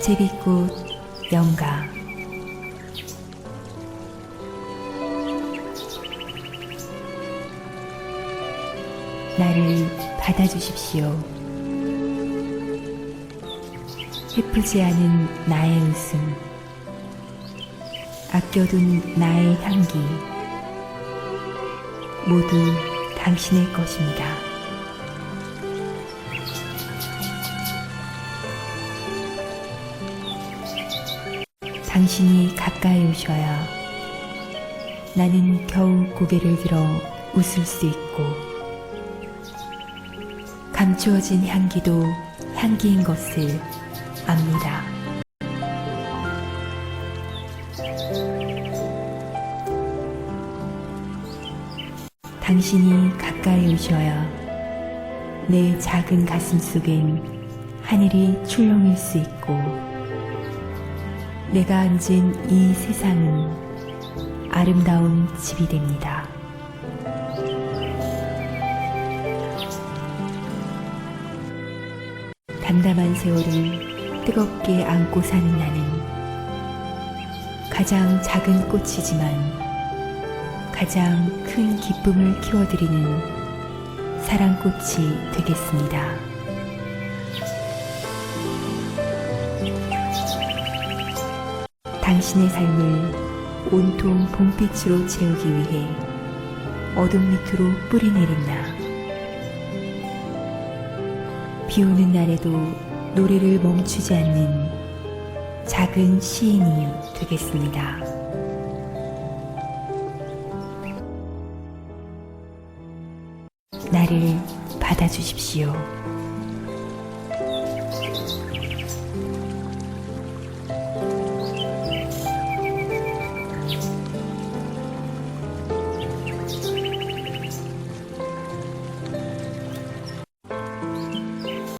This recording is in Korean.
제비꽃 영가 나를 받아주십시오. 예쁘지 않은 나의 웃음, 아껴둔 나의 향기, 모두 당신의 것입니다. 당신이 가까이 오셔야 나는 겨우 고개를 들어 웃을 수 있고 감추어진 향기도 향기인 것을 압니다. 당신이 가까이 오셔야 내 작은 가슴 속엔 하늘이 출렁일 수 있고 내가 앉은 이 세상은 아름다운 집이 됩니다. 담담한 세월을 뜨겁게 안고 사는 나는 가장 작은 꽃이지만 가장 큰 기쁨을 키워드리는 사랑꽃이 되겠습니다. 당신의 삶을 온통 봄빛으로 채우기 위해 어둠 밑으로 뿌리 내린 나. 비 오는 날에도 노래를 멈추지 않는 작은 시인이 되겠습니다. 나를 받아주십시오.